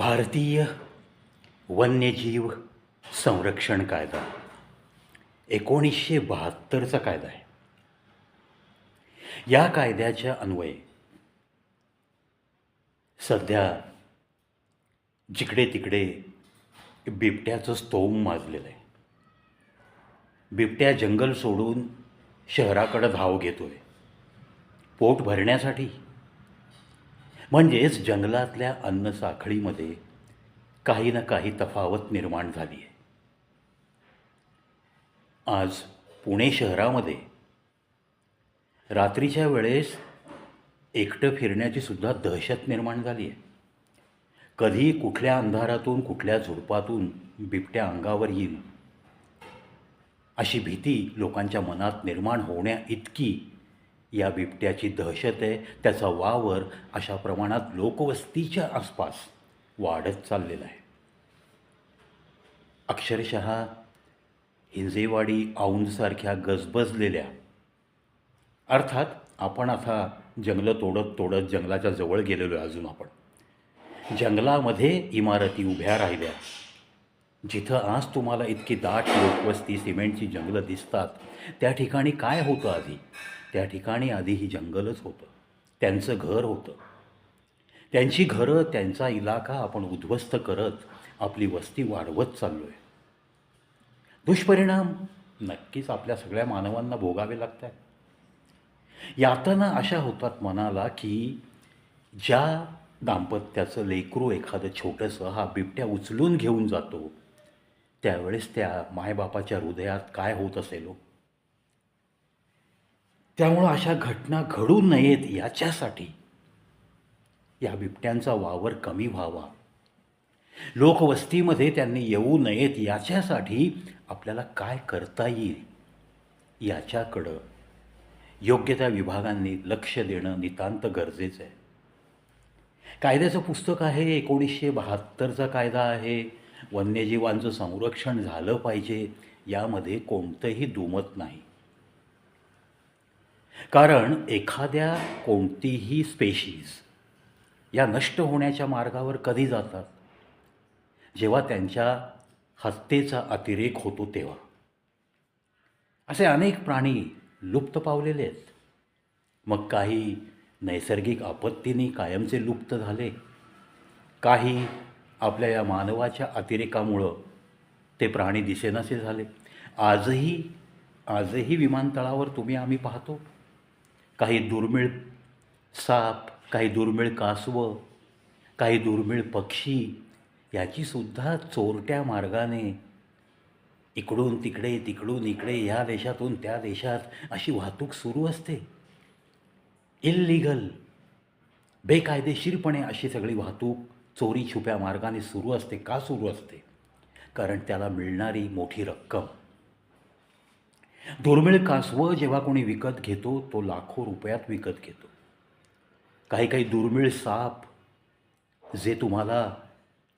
भारतीय वन्यजीव संरक्षण कायदा एकोणीसशे बहात्तरचा कायदा आहे. या कायद्याच्या अन्वये सध्या जिकडे तिकडे बिबट्याचं स्तोम माजलेलं आहे. बिबट्या जंगल सोडून शहराकडं धाव घेतो आहे पोट भरण्यासाठी म्हणजेच जंगलातल्या अन्न साखळीमध्ये काही ना काही तफावत निर्माण झाली आहे. आज पुणे शहरामध्ये रात्रीच्या वेळेस एकटं फिरण्याची सुद्धा दहशत निर्माण झाली आहे. कधी कुठल्या अंधारातून कुठल्या झुडपातून बिबट्या अंगावर येईल अशी भीती लोकांच्या मनात निर्माण होण्या इतकी या बिबट्याची दहशत आहे. त्याचा वावर अशा प्रमाणात लोकवस्तीच्या आसपास वाढत चाललेला आहे. अक्षरशः हिंजेवाडी औंधसारख्या गजबजलेल्या अर्थात आपण आता जंगलं तोडत तोडत जंगलाच्या जवळ गेलेलो आहे अजून आपण. जंगलामध्ये इमारती उभ्या राहिल्या. जिथं आज तुम्हाला इतकी दाट लोकवस्ती सिमेंटची जंगलं दिसतात. त्या ठिकाणी काय होतं आधी? त्या ठिकाणी आधी ही जंगलच होतं. त्यांचं घर होतं. त्यांची घरं त्यांचा इलाका आपण उद्ध्वस्त करत आपली वस्ती वाढवत चाललो आहे दुष्परिणाम नक्कीच आपल्या सगळ्या मानवांना भोगावे लागत यातना अशा होतात मनाला की ज्या दाम्पत्याचं लेकरू एखादं छोटंसं हा बिबट्या उचलून घेऊन जातो त्यावेळेस त्या मायबापाच्या हृदयात काय होत असेल? हो? त्यामुळं अशा घटना घडू नयेत याच्यासाठी या बिबट्यांचा वावर कमी व्हावा. लोकवस्तीमध्ये त्यांनी येऊ नयेत याच्यासाठी आपल्याला काय करता येईल याच्याकडं योग्य त्या विभागांनी लक्ष देणं नितांत गरजेचं आहे. कायद्याचं पुस्तक आहे एकोणीसशे बहात्तरचा कायदा आहे. वन्यजीवांचं संरक्षण झालं पाहिजे यामध्ये कोणतंही दुमत नाही. कारण एखाद्या कोणतीही स्पेशीज या नष्ट होण्याच्या मार्गावर कधी जातात? जेव्हा त्यांच्या हत्येचा अतिरेक होतो तेव्हा. असे अनेक प्राणी लुप्त पावलेले आहेत. मग काही नैसर्गिक आपत्तीने कायमचे लुप्त झाले. काही आपल्या या मानवाच्या अतिरेकामुळं ते प्राणी दिसेनासे झाले. आजही आजही विमानतळावर तुम्ही आम्ही पाहतो. काही दुर्मिळ साप काही दुर्मिळ कासवं काही दुर्मिळ पक्षी याचीसुद्धा चोरट्या मार्गाने इकडून तिकडे तिकडून इकडे ह्या देशातून त्या देशात अशी वाहतूक सुरू असते. इल्लिगल बेकायदेशीरपणे अशी सगळी वाहतूक चोरी छुप्या मार्गाने सुरू असते. का सुरू असते? कारण त्याला मिळणारी मोठी रक्कम. दुर्मिळ कासवं जेव्हा कोणी विकत घेतो तो लाखो रुपयात विकत घेतो. काही काही दुर्मिळ साप जे तुम्हाला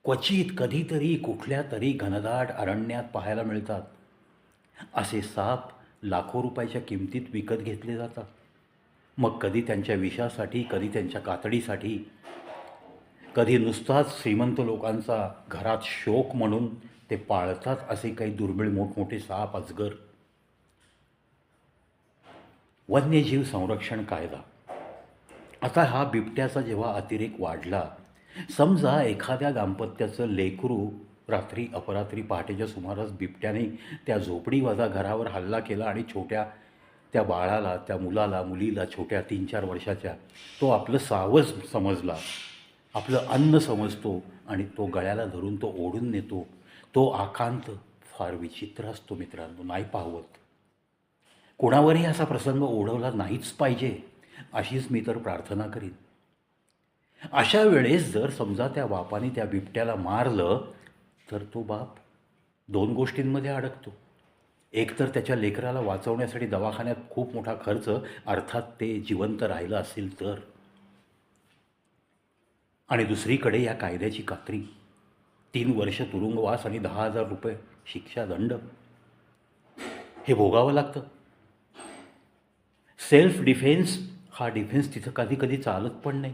क्वचित कधीतरी कुठल्या तरी घनदाट अरण्यात पाहायला मिळतात. असे साप लाखो रुपयाच्या किमतीत विकत घेतले जातात. मग कधी त्यांच्या विषासाठी कधी त्यांच्या कातडीसाठी कधी नुसताच श्रीमंत लोकांचा घरात शोक म्हणून ते पाळतात असे काही दुर्मिळ मोठमोठे साप अजगर. वन्यजीव संरक्षण कायदा. आता हा बिबट्याचा जेव्हा अतिरेक वाढला समजा एखाद्या दाम्पत्याचं लेकरू रात्री अपरात्री पहाटेच्या सुमारास बिबट्याने त्या झोपडीवाजा घरावर हल्ला केला आणि छोट्या त्या बाळाला त्या मुलाला मुलीला छोट्या तीन चार वर्षाच्या तो आपलं सावज समजला आपलं अन्न समजतो आणि तो गळ्याला धरून तो ओढून नेतो. तो आकांत फार विचित्र असतो मित्रांनो नाही पाहवत. कोणावरही असा प्रसंग ओढवला नाहीच पाहिजे अशीच मी तर प्रार्थना करीन. अशा वेळेस जर समजा त्या बापाने त्या बिबट्याला मारलं तर तो बाप दोन गोष्टींमध्ये अडकतो. एक तर त्याच्या लेकराला वाचवण्यासाठी दवाखान्यात खूप मोठा खर्च अर्थात ते जिवंत राहिलं असेल तर. आणि दुसरीकडे या कायद्याची कात्री तीन वर्ष तुरुंगवास आणि दहा हजार रुपये शिक्षा दंड. हे भोगावं लागतं. सेल्फ डिफेन्स हा डिफेन्स तिथं कधी कधी चालत पण नाही.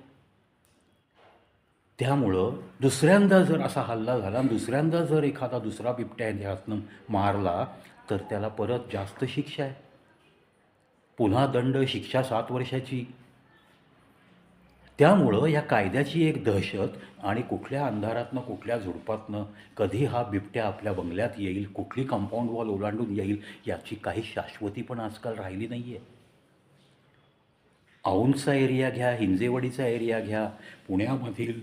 त्यामुळं दुसऱ्यांदा जर असा हल्ला झाला दुसऱ्यांदा जर एखादा दुसरा बिबट्या ह्यातनं मारला तर त्याला परत जास्त शिक्षा आहे. पुन्हा दंड शिक्षा सात वर्षाची. त्यामुळं या कायद्याची एक दहशत आणि कुठल्या अंधारातनं कुठल्या झुडपातनं कधी हा बिबट्या आपल्या बंगल्यात येईल कुठली कंपाऊंड वॉल ओलांडून येईल याची काही शाश्वती पण आजकाल राहिली नाही आहे औंधचा एरिया घ्या हिंजेवाडीचा एरिया घ्या पुण्यामधील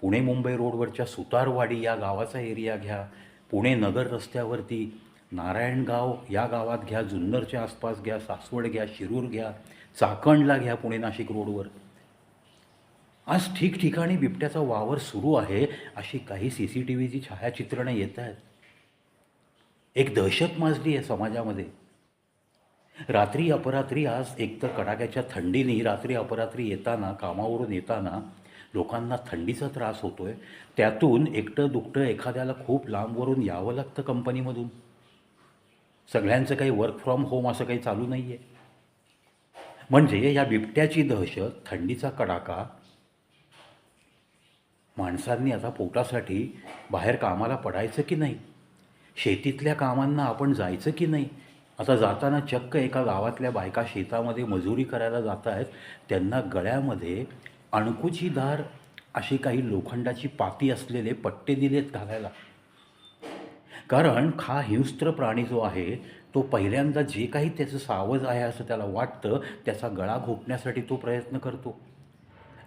पुणे मुंबई रोडवरच्या सुतारवाडी या गावाचा एरिया घ्या पुणे नगर रस्त्यावरती नारायणगाव या गावात घ्या जुन्नरच्या आसपास घ्या सासवड घ्या शिरूर घ्या चाकणला घ्या पुणे नाशिक रोडवर. आज ठिकठिकाणी बिबट्याचा वावर सुरू आहे अशी काही सी सी टी व्हीची छायाचित्रणं येत आहेत. एक दहशत माजली आहे समाजामध्ये. रात्री अपरात्री आज एकतर कडाक्याच्या थंडीने रात्री अपरात्री येताना कामावरून येताना लोकांना थंडीचा त्रास होतो आहे त्यातून एकटं दुकटं एखाद्याला खूप लांबवरून यावं लागतं कंपनीमधून. सगळ्यांचं काही वर्क फ्रॉम होम असं काही चालू नाही आहे म्हणजे या बिबट्याची दहशत थंडीचा कडाका माणसांनी आता पोटासाठी बाहेर कामाला पडायचं की नाही? शेतीतल्या कामांना आपण जायचं की नाही? आता जाताना चक्क एका गावातल्या बायका शेतामध्ये मजुरी करायला जात आहेत. त्यांना गळ्यामध्ये अणकुचीदार अशी काही लोखंडाची पाती असलेले पट्टे दिलेत घालायला. कारण हा हिंस्त्र प्राणी जो आहे तो पहिल्यांदा जे काही त्याचं सावज आहे असं त्याला वाटतं त्याचा गळा घोटण्यासाठी तो प्रयत्न करतो.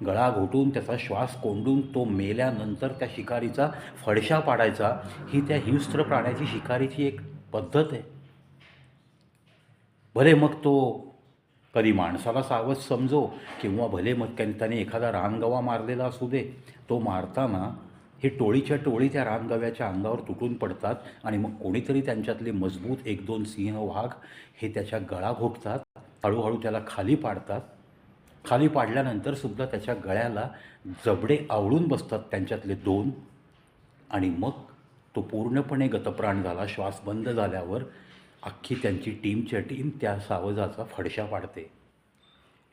गळा घोटून त्याचा श्वास कोंडून तो मेल्यानंतर त्या शिकारीचा फडशा पाडायचा ही त्या हिंस्त्र प्राण्याची शिकारीची एक पद्धत आहे. भले मग तो कधी माणसाला सावध समजो किंवा भले मग त्याने त्याने एखादा रानगवा मारलेला असू दे तो मारताना हे टोळीच्या टोळी त्या रानगव्याच्या अंगावर तुटून पडतात आणि मग कोणीतरी त्यांच्यातले मजबूत एक दोन सिंह वाघ हे त्याच्या गळा घोटतात हळूहळू त्याला खाली पाडतात. खाली पाडल्यानंतर सुद्धा त्याच्या गळ्याला जबडे आवळून बसतात त्यांच्यातले दोन आणि मग तो पूर्णपणे गतप्राण झाला श्वास बंद झाल्यावर अख्खी त्यांची टीमच्या टीम त्या सावजाचा फडशा पाडते.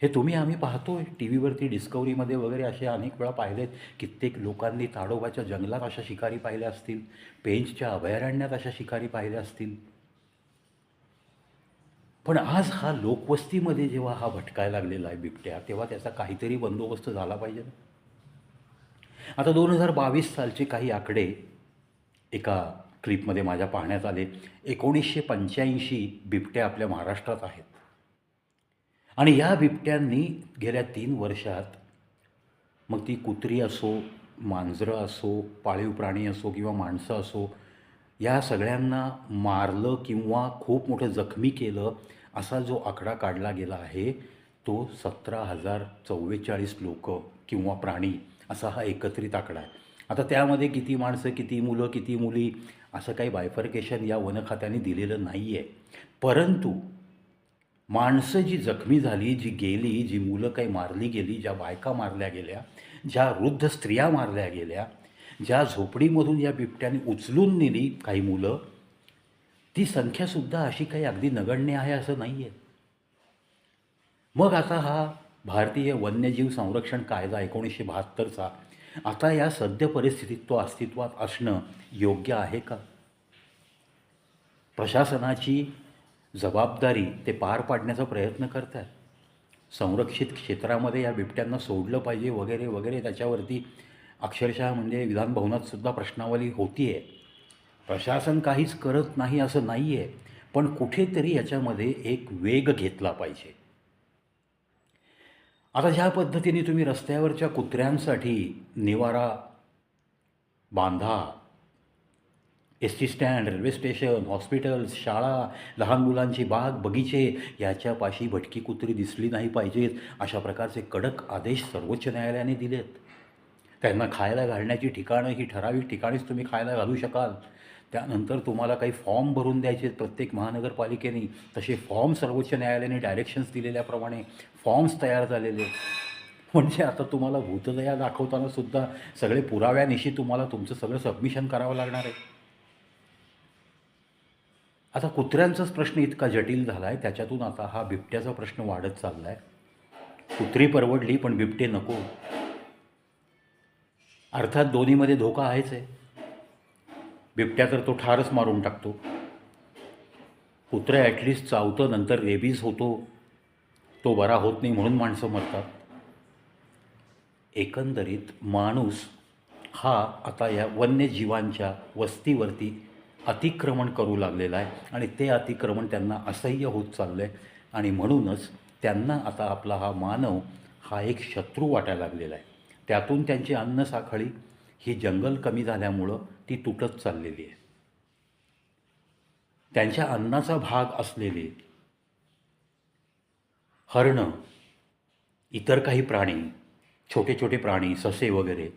हे तुम्ही आम्ही पाहतोय. टी व्हीवरती डिस्कवरीमध्ये वगैरे असे अनेक वेळा पाहिलेत. कित्येक लोकांनी ताडोबाच्या जंगलात अशा शिकारी पाहिल्या असतील. पेंचच्या अभयारण्यात अशा शिकारी पाहिल्या असतील. पण आज हा लोकवस्तीमध्ये जेव्हा हा भटकायला लागलेला आहे बिबट्या तेव्हा त्याचा काहीतरी बंदोबस्त झाला पाहिजे आता दोन हजार बावीस सालचे काही आकडे एका क्लिपमध्ये माझ्या पाहण्यात आले एकोणीसशे पंच्याऐंशी बिबट्या आपल्या महाराष्ट्रात आहेत. आणि या बिबट्यांनी गेल्या तीन वर्षात मग ती कुत्री असो मांजरं असो पाळीव प्राणी असो किंवा माणसं असो या सगळ्यांना मारलं किंवा खूप मोठं जखमी केलं असा जो आकडा काढला गेला आहे तो सतरा हजार चव्वेचाळीस लोक किंवा प्राणी असा हा एकत्रित आकडा आहे. आता त्यामध्ये किती माणसं किती मुलं किती मुली असं काही बायफर्केशन या वनखात्याने दिलेलं नाही आहे परंतु माणसं जी जखमी झाली जी गेली जी मुलं काही मारली गेली ज्या बायका मारल्या गेल्या ज्या वृद्ध स्त्रिया मारल्या गेल्या ज्या झोपडीमधून या बिबट्याने उचलून नेली काही मुलं ती संख्यासुद्धा अशी काही अगदी नगण्य आहे असं नाही आहे मग आता हा भारतीय वन्यजीव संरक्षण कायदा एकोणीसशे बहात्तरचा आता या सद्य परिस्थितीत तो अस्तित्वात असणं योग्य आहे का? प्रशासनाची जबाबदारी ते पार पाडण्याचा प्रयत्न करत आहेत संरक्षित क्षेत्रामध्ये या बिबट्यांना सोडलं पाहिजे वगैरे वगैरे. त्याच्यावरती अक्षरशः म्हणजे विधानभवनातसुद्धा प्रश्नावली होती आहे प्रशासन काहीच करत नाही असं नाही आहे पण कुठेतरी याच्यामध्ये एक वेग घेतला पाहिजे. आता ज्या पद्धतीने तुम्ही रस्त्यावरच्या कुत्र्यांसाठी निवारा बांधा. S T stand railway station hospitals शाळा लहान मुलांची बाग बगीचे याच्यापाशी भटकी कुत्री दिसली नाही पाहिजेत अशा प्रकारचे कडक आदेश सर्वोच्च न्यायालयाने दिलेत. त्यांना खायला घालण्याची ठिकाणं ही ठराविक ठिकाणीच तुम्ही खायला घालू शकाल. त्यानंतर तुम्हाला काही फॉर्म भरून द्यायचे प्रत्येक महानगरपालिकेने तसे फॉर्म सर्वोच्च न्यायालयाने डायरेक्शन्स दिलेल्याप्रमाणे फॉर्म्स तयार झालेले म्हणजे आता तुम्हाला भूतदया दाखवताना सुद्धा सगळे पुराव्यानिशी तुम्हाला तुमचं सगळं सबमिशन करावं लागणार आहे. आता कुत्र्यांचाच प्रश्न इतका जटिल झाला आहे त्याच्यातून आता हा बिबट्याचा प्रश्न वाढत चालला आहे कुत्री परवडली पण बिबटे नको. अर्थात दोन्हीमध्ये धोका आहेच आहे. बिबट्या तर तो ठारच मारून टाकतो. कुत्र्या ॲटलिस्ट चावतं नंतर रेबीज होतो. तो बरा होत नाही म्हणून माणसं मरतात. एकंदरीत माणूस हा आता या वन्यजीवांच्या वस्तीवरती अतिक्रमण करू लागलेला आहे आणि ते अतिक्रमण त्यांना असह्य होत चाललं आहे आणि म्हणूनच त्यांना आता आपला हा मानव हा एक शत्रू वाटायला लागलेला आहे. त्यातून त्यांची अन्नसाखळी ही जंगल कमी झाल्यामुळं ती तुटत चाललेली आहे. त्यांच्या अन्नाचा भाग असलेले हरणं इतर काही प्राणी छोटे छोटे प्राणी ससे वगैरे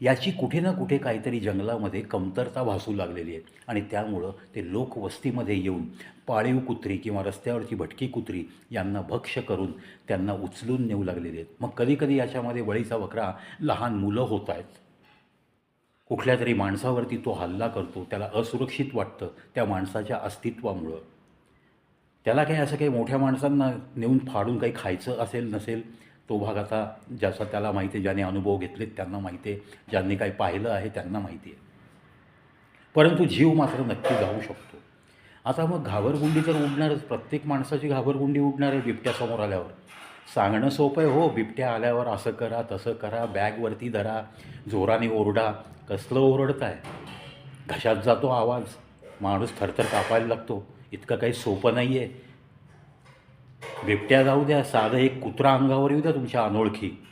याची कुठे ना कुठे काहीतरी जंगलामध्ये कमतरता भासू लागलेली आहे. आणि त्यामुळं ते लोक वस्तीमध्ये येऊन पाळीव कुत्री किंवा रस्त्यावरची भटकी कुत्री यांना भक्ष करून त्यांना उचलून नेऊ लागलेले आहेत. मग कधीकधी याच्यामध्ये बळीचा वकरा लहान मुलं होत आहेत. कुठल्या तरी माणसावरती तो हल्ला करतो त्याला असुरक्षित वाटतं त्या माणसाच्या अस्तित्वामुळं. त्याला काही असं काही मोठ्या माणसांना नेऊन फाडून काही खायचं असेल नसेल तो भाग आता ज्याचा त्याला माहिती आहे ज्याने अनुभव घेतलेत त्यांना माहिती आहे ज्यांनी काही पाहिलं आहे त्यांना माहिती आहे. परंतु जीव मात्र नक्की जाऊ शकतो. आता मग घाबरगुंडी तर उडणारच प्रत्येक माणसाची घाबरगुंडी उडणार आहे बिबट्यासमोर आल्यावर. सांगणं सोपं आहे हो बिबट्या आल्यावर असं करा तसं करा बॅगवरती धरा जोराने ओरडा कसलं ओरडताय घशात जातो आवाज. माणूस थरथर कापायला लागतो. इतकं काही सोपं नाही आहे बिबट्या जाऊ द्या साधं एक कुत्रा अंगावर येऊ द्या तुमच्या अनोळखी.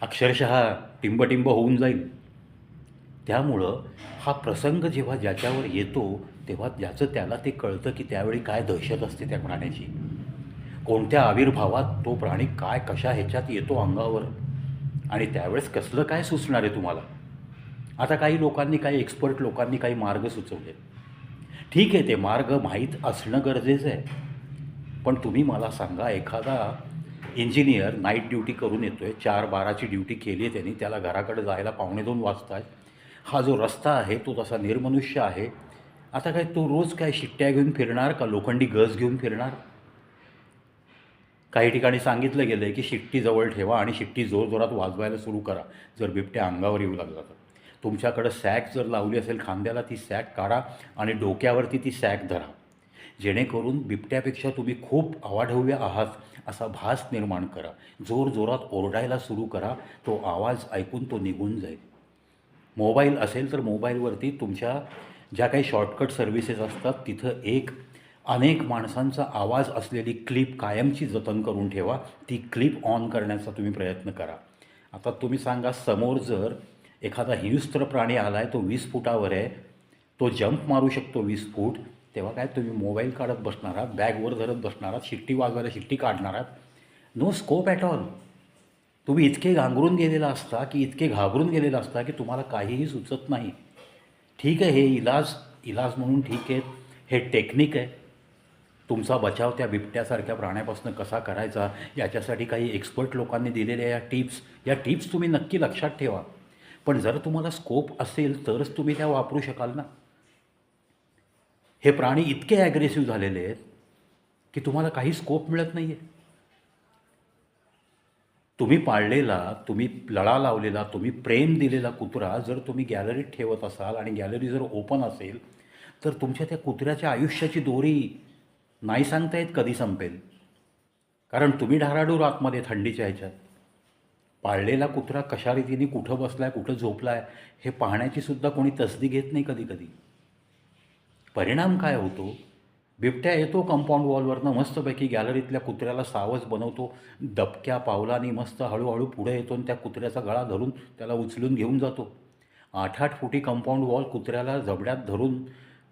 अक्षरशः टिंबटिंब होऊन जाईल. त्यामुळं हा प्रसंग जेव्हा ज्याच्यावर येतो तेव्हा ज्याचं त्याला ते कळतं की त्यावेळी काय दहशत असते त्या प्राण्याची. कोणत्या आविर्भावात तो प्राणी काय कशा ह्याच्यात येतो अंगावर? आणि त्यावेळेस कसलं काय सुचणार आहे तुम्हाला? आता काही लोकांनी काही एक्सपर्ट लोकांनी काही मार्ग सुचवले. ठीक आहे ते मार्ग माहीत असणं गरजेचं आहे. पण तुम्ही मला सांगा एखादा इंजिनियर नाईट ड्युटी करून येतो आहे चार बाराची ड्युटी केली आहे त्यांनी त्याला घराकडे जायला पावणे दोन वाजताय हा जो रस्ता आहे तो तसा निर्मनुष्य आहे. आता काय तो रोज काय शिट्ट्या घेऊन फिरणार का? लोखंडी गज घेऊन फिरणार? काही ठिकाणी सांगितलं गेलं आहे की शिट्टी जवळ ठेवा आणि शिट्टी जोरजोरात वाजवायला सुरू करा जर बिबट्या अंगावर येऊ लागला तर. तुमच्याकडं सॅक जर लावली असेल खांद्याला ती सॅक काढा आणि डोक्यावरती ती सॅक धरा. जेणेकरून बिबट्यापेक्षा तुम्ही खूप अवाढव्य आहात असा भास निर्माण करा. जोरजोरात ओरडायला सुरू करा तो आवाज ऐकून तो निघून जाईल. मोबाईल असेल तर मोबाईलवरती तुमच्या ज्या काही शॉर्टकट सर्व्हिसेस असतात तिथं एक अनेक माणसांचा आवाज असलेली क्लिप कायमची जतन करून ठेवा. ती क्लिप ऑन करण्याचा तुम्ही प्रयत्न करा. आता तुम्ही सांगा समोर जर एखादा हिंस्त्र प्राणी आला आहे तो वीस फुटावर आहे तो जंप मारू शकतो वीस फूट. तेव्हा काय तुम्ही मोबाईल काढत बसणार आहात बॅगवर धरत बसणार आहात शिट्टी वाजवायला शिट्टी काढणार आहात? नो स्कोप ॲट ऑल तुम्ही इतके घांगरून गेलेला असता की इतके घाबरून गेलेला असता की तुम्हाला काहीही सुचत नाही. ठीक आहे हे इलाज इलाज म्हणून ठीक आहे. हे टेक्निक आहे. तुमचा बचाव त्या बिबट्यासारख्या प्राण्यापासून कसा करायचा याच्यासाठी काही एक्सपर्ट लोकांनी दिलेल्या या टिप्स या टिप्स तुम्ही नक्की लक्षात ठेवा. पण जर तुम्हाला स्कोप असेल तरच तुम्ही त्या वापरू शकाल ना. हे प्राणी इतके ॲग्रेसिव्ह झालेले आहेत की तुम्हाला काही स्कोप मिळत नाही आहे तुम्ही पाळलेला तुम्ही लळा लावलेला तुम्ही प्रेम दिलेला कुत्रा जर तुम्ही गॅलरीत ठेवत असाल आणि गॅलरी जर ओपन असेल तर तुमच्या त्या कुत्र्याच्या आयुष्याची दोरी नाही सांगता येत कधी संपेल. कारण तुम्ही ढाराडूर आतमध्ये थंडीच्या ह्याच्यात. पाळलेला कुत्रा कशा रीतीने कुठं बसला आहे कुठं झोपला आहे हे पाहण्याची सुद्धा कोणी तसदी घेत नाही कधी कधी परिणाम काय होतो? बिबट्या येतो कंपाऊंड वॉलवरनं मस्तपैकी गॅलरीतल्या कुत्र्याला सावज बनवतो दबक्या पावलाने मस्त हळूहळू पुढे येतो आणि त्या कुत्र्याचा गळा धरून त्याला उचलून घेऊन जातो. आठ आठ फुटी कंपाऊंड वॉल कुत्र्याला जबड्यात धरून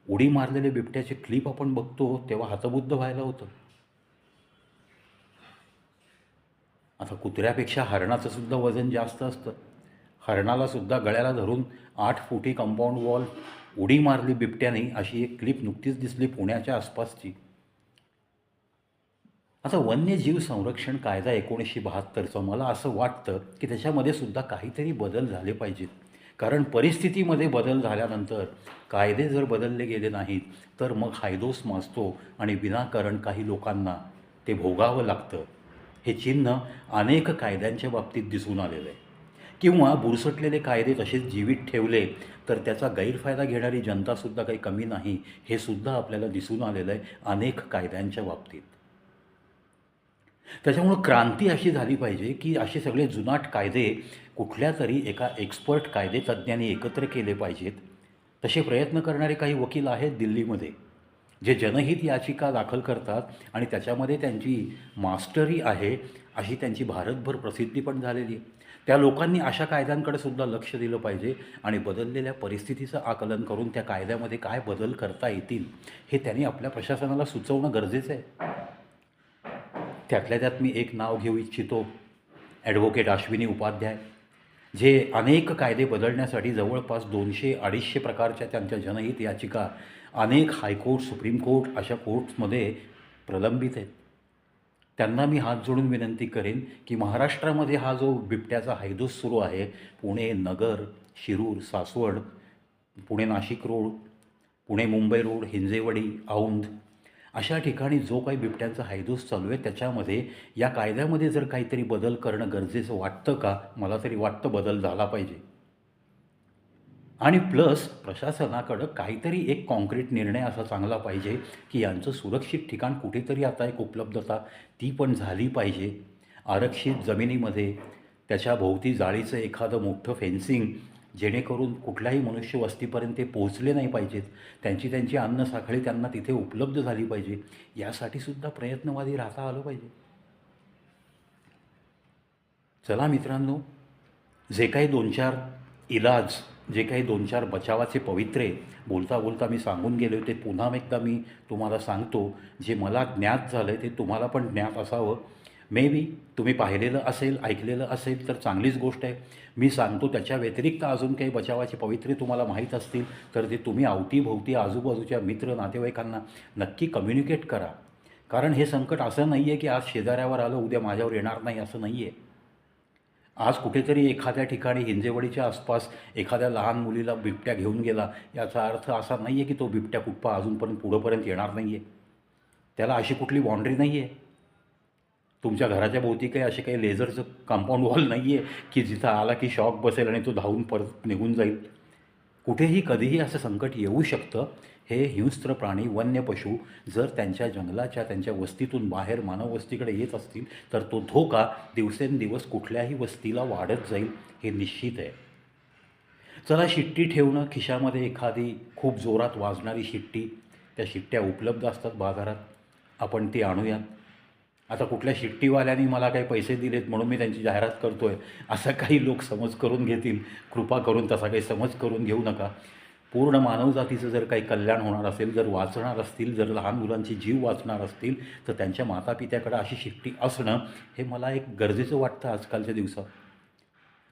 उडी मारलेले बिबट्याचे क्लिप आपण बघतो तेव्हा हतबुद्ध व्हायला होतं. आता कुत्र्यापेक्षा हरणाचं सुद्धा वजन जास्त असतं. हरणाला सुद्धा गळ्याला धरून आठ फुटी कंपाऊंड वॉल उडी मारली बिबट्याने अशी एक क्लिप नुकतीच दिसली पुण्याच्या आसपासची. आता वन्यजीव संरक्षण कायदा एकोणीसशे बहात्तरचा मला असं वाटतं की त्याच्यामध्ये सुद्धा काहीतरी बदल झाले पाहिजेत. कारण परिस्थितीमध्ये बदल झाल्यानंतर कायदे जर बदलले गेले नाहीत तर मग हायदोस माजतो आणि विनाकारण काही लोकांना ते भोगावं लागतं. हे चिन्ह अनेक कायद्यांच्या बाबतीत दिसून आलेलं आहे किंवा बुरसटलेले कायदे तसेच जीवित ठेवले तर त्याचा गैरफायदा घेणारी जनतासुद्धा काही कमी नाही हे सुद्धा आपल्याला दिसून आलेलं आहे अनेक कायद्यांच्या बाबतीत. त्याच्यामुळं क्रांती अशी झाली पाहिजे की असे सगळे जुनाट कायदे कुठल्या तरी एका एक्सपर्ट कायदे तज्ज्ञांनी एकत्र केले पाहिजेत तसे प्रयत्न करणारे काही वकील आहेत दिल्लीमध्ये जे जनहित याचिका दाखल करतात आणि त्याच्यामध्ये त्यांची मास्टरी आहे अशी त्यांची भारतभर प्रसिद्धी पण झालेली आहे. त्या लोकांनी अशा कायद्यांकडे सुद्धा लक्ष दिलं पाहिजे आणि बदललेल्या परिस्थितीचं आकलन करून त्या कायद्यामध्ये काय बदल करता येतील हे त्यांनी आपल्या प्रशासनाला सुचवणं गरजेचं आहे. त्यातल्या त्यात मी एक नाव घेऊ इच्छितो ॲडव्होकेट अश्विनी उपाध्याय. जे अनेक कायदे बदलण्यासाठी जवळपास दोनशे अडीचशे प्रकारच्या त्यांच्या जनहित याचिका अनेक हायकोर्ट सुप्रीम कोर्ट अशा कोर्ट्समध्ये प्रलंबित आहेत. त्यांना मी हात जोडून विनंती करेन की महाराष्ट्रामध्ये हा जो बिबट्याचा हायदोस सुरू आहे पुणे नगर शिरूर सासवड पुणे नाशिक रोड पुणे मुंबई रोड हिंजेवडी औंध अशा ठिकाणी जो काही बिबट्यांचा हायदूस चालू आहे त्याच्यामध्ये या कायद्यामध्ये जर काहीतरी बदल करणं गरजेचं वाटतं का? मला तरी वाटतं बदल झाला पाहिजे. आणि प्लस प्रशासनाकडं काहीतरी एक कॉन्क्रीट निर्णय असा चांगला पाहिजे की यांचं सुरक्षित ठिकाण कुठेतरी आता एक उपलब्धता ती पण झाली पाहिजे. आरक्षित जमिनीमध्ये त्याच्या भोवती जाळीचं एखादं मोठं फेन्सिंग जेणेकरून कुठलाही मनुष्य वस्तीपर्यंत ते पोहोचले नाही पाहिजेत. त्यांची त्यांची अन्न साखळी त्यांना तिथे उपलब्ध झाली पाहिजे. यासाठी सुद्धा प्रयत्नवादी राहता आलं पाहिजे. चला मित्रांनो जे काही दोन चार इलाज जे काही दोन चार बचावाचे पवित्रे बोलता बोलता मी सांगून गेले होते पुन्हा एकदा मी तुम्हाला सांगतो जे मला ज्ञात झालं आहे ते तुम्हाला पण ज्ञात असावं. मे बी तुम्ही पाहिलेलं असेल ऐकलेलं असेल तर चांगलीच गोष्ट आहे. मी सांगतो त्याच्या व्यतिरिक्त अजून काही बचावाचे पवित्रे तुम्हाला माहीत असतील तर ते तुम्ही अवतीभोवती आजूबाजूच्या मित्र नातेवाईकांना नक्की कम्युनिकेट करा. कारण हे संकट असं नाही आहे की आज शेजाऱ्यावर आलं उद्या माझ्यावर येणार नाही असं नाही आहे आज कुठेतरी एखाद्या ठिकाणी हिंजेवडीच्या आसपास एखाद्या लहान मुलीला बिबट्या घेऊन गेला याचा अर्थ असा नाही आहे की तो बिबट्या कुठपा अजूनपर्यंत पुढंपर्यंत येणार नाही आहे त्याला अशी कुठली बाँड्री नाही आहे तुमच्या घराच्या भोवती काही असे काही लेझरचं कंपाऊंड वॉल नाही आहे की जिथं आला की शॉक बसेल आणि तो धावून परत निघून जाईल? कुठेही कधीही असं संकट येऊ शकतं. हे हिंस्त्र प्राणी वन्य पशु जर त्यांच्या जंगलाच्या त्यांच्या वस्तीतून बाहेर मानव वस्तीकडे येत असतील तर तो धोका दिवसेंदिवस कुठल्याही वस्तीला वाढत जाईल हे निश्चित आहे. चला शिट्टी ठेवणं खिशामध्ये एखादी खूप जोरात वाजणारी शिट्टी. त्या शिट्ट्या उपलब्ध असतात बाजारात. आपण ती आणूयात. आता कुठल्या शिट्टीवाल्यानी मला काही पैसे दिलेत म्हणून मी त्यांची जाहिरात करतो आहे असा काही लोक समज करून घेतील. कृपा करून तसा काही समज करून घेऊ नका. पूर्ण मानवजातीचं जर काही कल्याण होणार असेल जर वाचणार असतील जर लहान मुलांचे जीव वाचणार असतील तर त्यांच्या मातापित्याकडं अशी शिट्टी असणं हे मला एक गरजेचं वाटतं आजकालच्या दिवसात.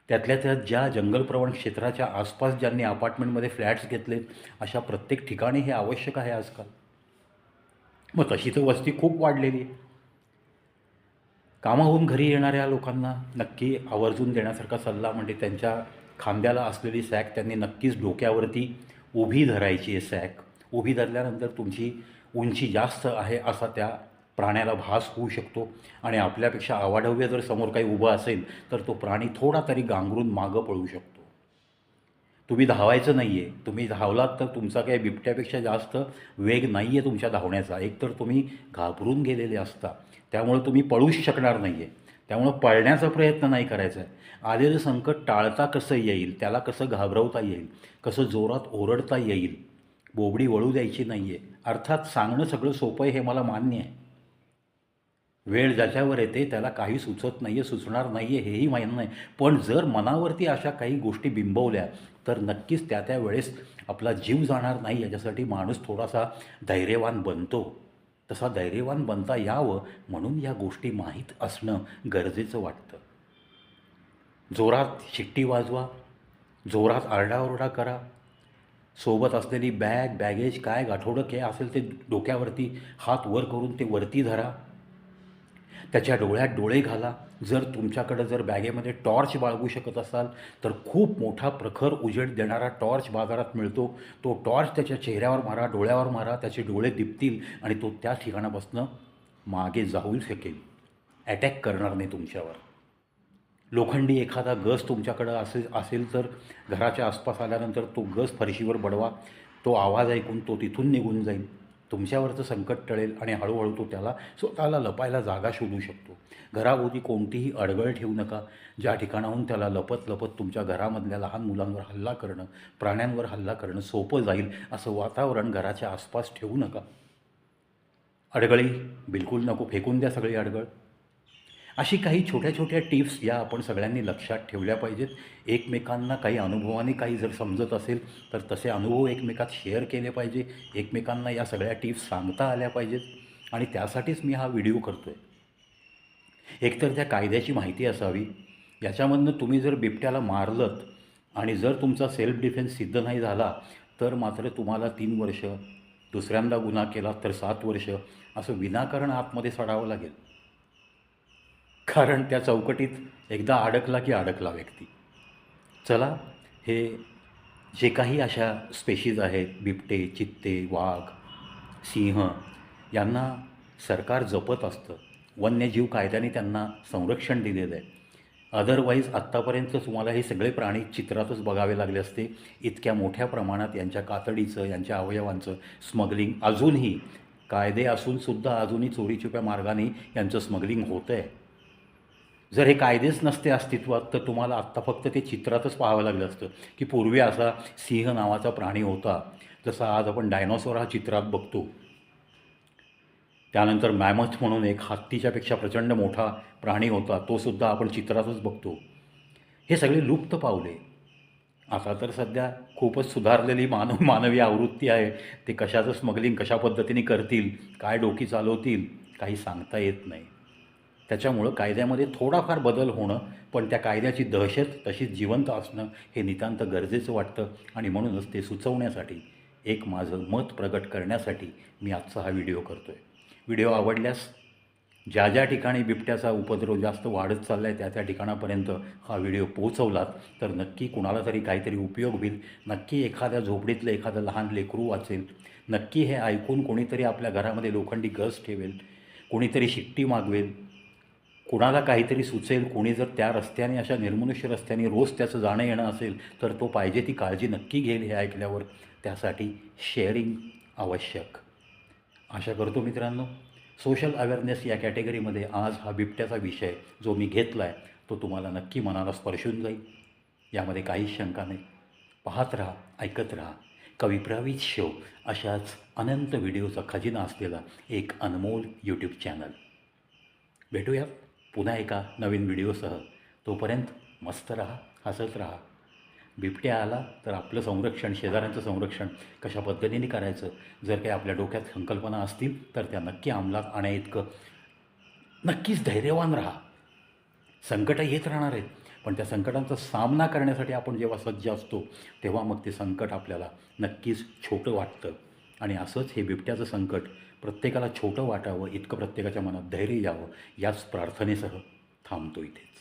त्यातल्या त्यात ज्या जंगलप्रवण क्षेत्राच्या आसपास ज्यांनी अपार्टमेंटमध्ये फ्लॅट्स घेतलेत अशा प्रत्येक ठिकाणी हे आवश्यक आहे आजकाल. मग तशी तर वस्ती खूप वाढलेली आहे. कामाहून घरी येणाऱ्या लोकांना नक्की आवर्जून देण्यासारखा सल्ला म्हणजे त्यांच्या खांद्याला असलेली सॅक त्यांनी नक्कीच डोक्यावरती उभी धरायची आहे सॅक. उभी धरल्यानंतर तुमची उंची जास्त आहे असा त्या प्राण्याला भास होऊ शकतो आणि आपल्यापेक्षा अवाढव्य जर समोर काही उभं असेल तर तो प्राणी थोडा तरी गांगरून मागं पळू शकतो. तुम्ही धावायचं नाही आहे तुम्ही धावलात तर तुमचा काही बिबट्यापेक्षा जास्त वेग नाही आहे तुमच्या धावण्याचा. एकतर तुम्ही घाबरून गेलेले असता. त्यामुळं तुम्ही पळूच शकणार नाही आहे त्यामुळं पळण्याचा प्रयत्न नाही करायचा. आहे आलेलं संकट टाळता कसं येईल? त्याला कसं घाबरवता येईल? कसं जोरात ओरडता येईल? बोबडी वळू द्यायची नाही आहे अर्थात सांगणं सगळं सोपं आहे हे मला मान्य आहे. वेळ ज्याच्यावर येते त्याला काही सुचत नाही आहे सुचणार नाही आहे हेही मान्य नाही पण जर मनावरती अशा काही गोष्टी बिंबवल्या तर नक्कीच त्या त्या वेळेस आपला जीव जाणार नाही. याच्यासाठी माणूस थोडासा धैर्यवान बनतो. तसा धैर्यवान बनता यावं म्हणून या गोष्टी माहीत असणं गरजेचं वाटतं. जोरात शिट्टी वाजवा जोरात आरडाओरडा करा. सोबत असलेली बॅग बॅगेज काय गाठोडं काय असेल ते डोक्यावरती हात वर करून ते वरती धरा. त्याच्या डोळ्यात डोळे घाला. जर तुमच्याकडं जर बॅगेमध्ये टॉर्च बाळगू शकत असाल तर खूप मोठा प्रखर उजेड देणारा टॉर्च बाजारात मिळतो. तो टॉर्च त्याच्या चेहऱ्यावर मारा डोळ्यावर मारा त्याचे डोळे दिपतील आणि तो त्या ठिकाणापासून मागे जाऊ शकेल अटॅक करणार नाही तुमच्यावर. लोखंडी एखादा गज तुमच्याकडं असे असेल तर घराच्या आसपास आल्यानंतर तो गज फरशीवर बडवा. तो आवाज ऐकून तो तिथून निघून जाईल. तुमच्यावरचं संकट टळेल आणि हळूहळू तो त्याला स्वतःला लपायला जागा शोधू शकतो. घराभोवती कोणतीही अडगळ ठेवू नका. ज्या ठिकाणाहून त्याला लपत लपत तुमच्या घरामधल्या लहान मुलांवर हल्ला करणं प्राण्यांवर हल्ला करणं सोपं जाईल असं वातावरण घराच्या आसपास ठेवू नका. अडगळी बिलकुल नको. फेकून द्या सगळी अडगळ. अशी काही छोट्या छोट्या टिप्स या आपण सगळ्यांनी लक्षात ठेवल्या पाहिजेत. एकमेकांना काही अनुभवाने काही जर समजत असेल तर तसे अनुभव एकमेकात शेअर केले पाहिजे. एकमेकांना या सगळ्या टिप्स सांगता आल्या पाहिजेत. आणि त्यासाठीच मी हा व्हिडिओ करतो आहे एकतर त्या कायद्याची माहिती असावी. याच्यामधनं तुम्ही जर बिबट्याला मारलत आणि जर तुमचा सेल्फ डिफेन्स सिद्ध नाही झाला तर मात्र तुम्हाला तीन वर्ष दुसऱ्यांदा गुन्हा केला तर सात वर्ष असं विनाकारण आतमध्ये सडावं लागेल. कारण त्या चौकटीत एकदा अडकला की अडकला व्यक्ती. चला हे जे काही अशा स्पेशीज आहेत बिबटे चित्ते वाघ सिंह यांना सरकार जपत असतं. वन्यजीव कायद्याने त्यांना संरक्षण दिलेलं आहे. अदरवाईज आत्तापर्यंत तुम्हाला हे सगळे प्राणी चित्रातच बघावे लागले असते. इतक्या मोठ्या प्रमाणात यांच्या कातडीचं यांच्या अवयवांचं स्मगलिंग अजूनही कायदे असूनसुद्धा अजूनही चोरीछुप्या मार्गाने यांचं स्मगलिंग होतं आहे जर हे कायदेच नसते अस्तित्वात तर तुम्हाला आत्ता फक्त ते चित्रातच पाहावं लागलं असतं की पूर्वी असा सिंह नावाचा प्राणी होता. जसा आज आपण डायनॉसॉर हा चित्रात बघतो. त्यानंतर मॅमथ म्हणून एक हत्तीच्यापेक्षा प्रचंड मोठा प्राणी होता तो सुद्धा आपण चित्रातच बघतो. हे सगळे लुप्त पावले. आता तर सध्या खूपच सुधारलेली मानव मानवी आवृत्ती आहे. ते कशाचं स्मगलिंग कशा पद्धतीने करतील काय डोकी चालवतील काही सांगता येत नाही. त्याच्यामुळं कायद्यामध्ये थोडाफार बदल होणं पण त्या कायद्याची दहशत तशीच जिवंत असणं हे नितांत गरजेचं वाटतं आणि म्हणूनच ते सुचवण्यासाठी एक माझं मत प्रगट करण्यासाठी मी आजचा हा व्हिडिओ करतो आहे व्हिडिओ आवडल्यास ज्या ज्या ठिकाणी बिबट्याचा उपद्रव जास्त वाढत चालला आहे त्या त्या ठिकाणापर्यंत हा व्हिडिओ पोहोचवलात तर नक्की कुणाला तरी काहीतरी उपयोग होईल. नक्की एखाद्या झोपडीतलं एखादं लहान लेकरू वाचेल. नक्की हे ऐकून कोणीतरी आपल्या घरामध्ये लोखंडी गस ठेवेल. कोणीतरी शिट्टी मागवेल. कुणाला काहीतरी सुचेल कोणी जर त्या रस्त्याने अशा निर्मनुष्य रस्त्याने रोज त्याचं जाणं येणं असेल तर तो पाहिजे ती काळजी नक्की घेईल हे ऐकल्यावर त्यासाठी शेअरिंग आवश्यक. आशा करतो मित्रांनो सोशल अवेअरनेस या कॅटेगरीमध्ये आज हा बिबट्याचा विषय जो मी घेतला आहे तो तुम्हाला नक्की मनाला स्पर्शून जाईल. यामध्ये काहीच शंका नाही. पाहत राहा ऐकत राहा. कवी प्रवीत शो अशाच अनंत व्हिडिओचा खजिना असलेला एक अनमोल यूट्यूब चॅनल भेटूयात. पुन्हा एका नवीन व्हिडिओसह तोपर्यंत मस्त राहा हसत राहा. बिबट्या आला तर आपलं संरक्षण शेजाऱ्यांचं संरक्षण कशा पद्धतीने करायचं? जर काही आपल्या डोक्यात संकल्पना असतील तर त्या नक्की अंमलात आणण्या इतकं नक्कीच धैर्यवान राहा. संकटं येत राहणार आहेत पण त्या संकटांचा सामना करण्यासाठी आपण जेव्हा सज्ज असतो तेव्हा मग ते संकट आपल्याला नक्कीच छोटं वाटतं. आणि असंच हे बिबट्याचं संकट प्रत्येकाला छोटं वाटावं इतकं प्रत्येकाच्या मनात धैर्य यावं याच प्रार्थनेसह थांबतो इथेच